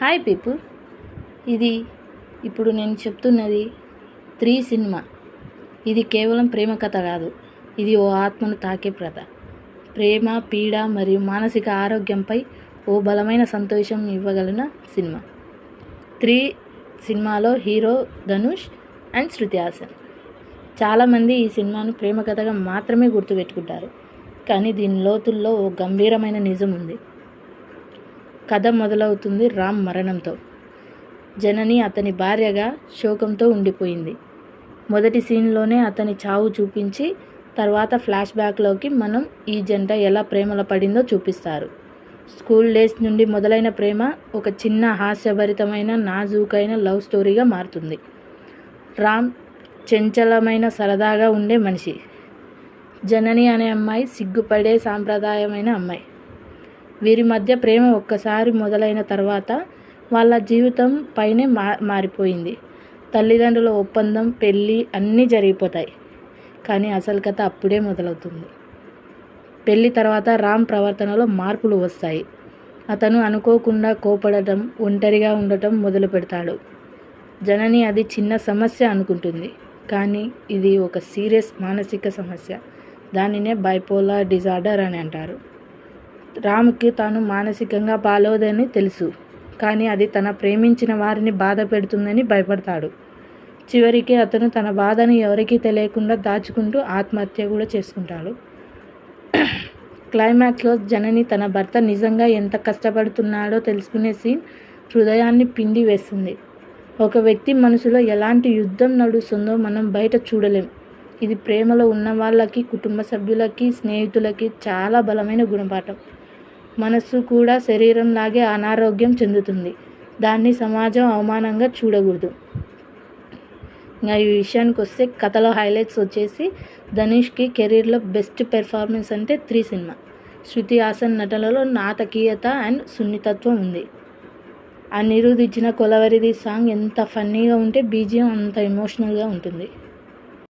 Hi people ఇది ఇప్పుడు నేను చెప్తున్నది త్రీ సినిమా. ఇది కేవలం ప్రేమ కథ కాదు. ఇది ఓ ఆత్మను తాకే కథ ప్రేమ పీడ మరియు మానసిక ఆరోగ్యంపై ఓ బలమైన సంతోషం ఇవ్వగలిగిన సినిమా. త్రీ సినిమాలో హీరో ధనుష్ అండ్ శృతి హాసన్. చాలామంది ఈ సినిమాను ప్రేమ కథగా మాత్రమే గుర్తుపెట్టుకుంటారు. కానీ దీని లోతుల్లో ఓ గంభీరమైన నిజం ఉంది. కథ మొదలవుతుంది రామ్ మరణంతో. జనని అతని భార్యగా శోకంతో ఉండిపోయింది. మొదటి సీన్లోనే అతని చావు చూపించి తర్వాత ఫ్లాష్ బ్యాక్లోకి మనం ఈ జంట ఎలా ప్రేమలో పడిందో చూపిస్తారు. స్కూల్ డేస్ నుండి మొదలైన ప్రేమ ఒక చిన్న హాస్యభరితమైన నాజూకైన లవ్ స్టోరీగా మారుతుంది. రామ్ చంచలమైన సరదాగా ఉండే మనిషి. జనని అనే అమ్మాయి సిగ్గుపడే సాంప్రదాయమైన అమ్మాయి. వీరి మధ్య ప్రేమ ఒక్కసారి మొదలైన తర్వాత వాళ్ళ జీవితం పైనే మా మారిపోయింది. తల్లిదండ్రుల ఒప్పందం పెళ్ళి అన్నీ జరిగిపోతాయి. కానీ అసలు కథ అప్పుడే మొదలవుతుంది. పెళ్ళి తర్వాత రామ్ ప్రవర్తనలో మార్పులు వస్తాయి. అతను అనుకోకుండా కోపడటం ఒంటరిగా ఉండటం మొదలు పెడతాడు. జనని అది చిన్న సమస్య అనుకుంటుంది. కానీ ఇది ఒక సీరియస్ మానసిక సమస్య. దానినే బైపోలార్ డిజార్డర్ అని అంటారు. రాముకి తాను మానసికంగా బాలోదని తెలుసు. కానీ అది తన ప్రేమించిన వారిని బాధ పెడుతుందని భయపడతాడు. చివరికి అతను తన బాధను ఎవరికీ తెలియకుండా దాచుకుంటూ ఆత్మహత్య కూడా చేసుకుంటాడు. క్లైమాక్స్లో జనని తన భర్త నిజంగా ఎంత కష్టపడుతున్నాడో తెలుసుకునే సీన్ హృదయాన్ని పిండి వేస్తుంది. ఒక వ్యక్తి మనసులో ఎలాంటి యుద్ధం నడుస్తుందో మనం బయట చూడలేం. ఇది ప్రేమలో ఉన్న వాళ్ళకి కుటుంబ సభ్యులకి స్నేహితులకి చాలా బలమైన గుణపాఠం. మనస్సు కూడా శరీరం లాగే అనారోగ్యం చెందుతుంది. దాన్ని సమాజం అవమానంగా చూడకూడదు. ఇంకా ఈ విషయానికి వస్తే కథలో హైలైట్స్ వచ్చేసి ధనుష్కి కెరీర్లో బెస్ట్ పెర్ఫార్మెన్స్ అంటే త్రీ సినిమా. శృతి హాసన్ నటనలో నాటకీయత అండ్ సున్నితత్వం ఉంది. ఆ ఇచ్చిన కొలవరిది సాంగ్ ఎంత ఫన్నీగా ఉంటే బీజియం అంత ఎమోషనల్గా ఉంటుంది.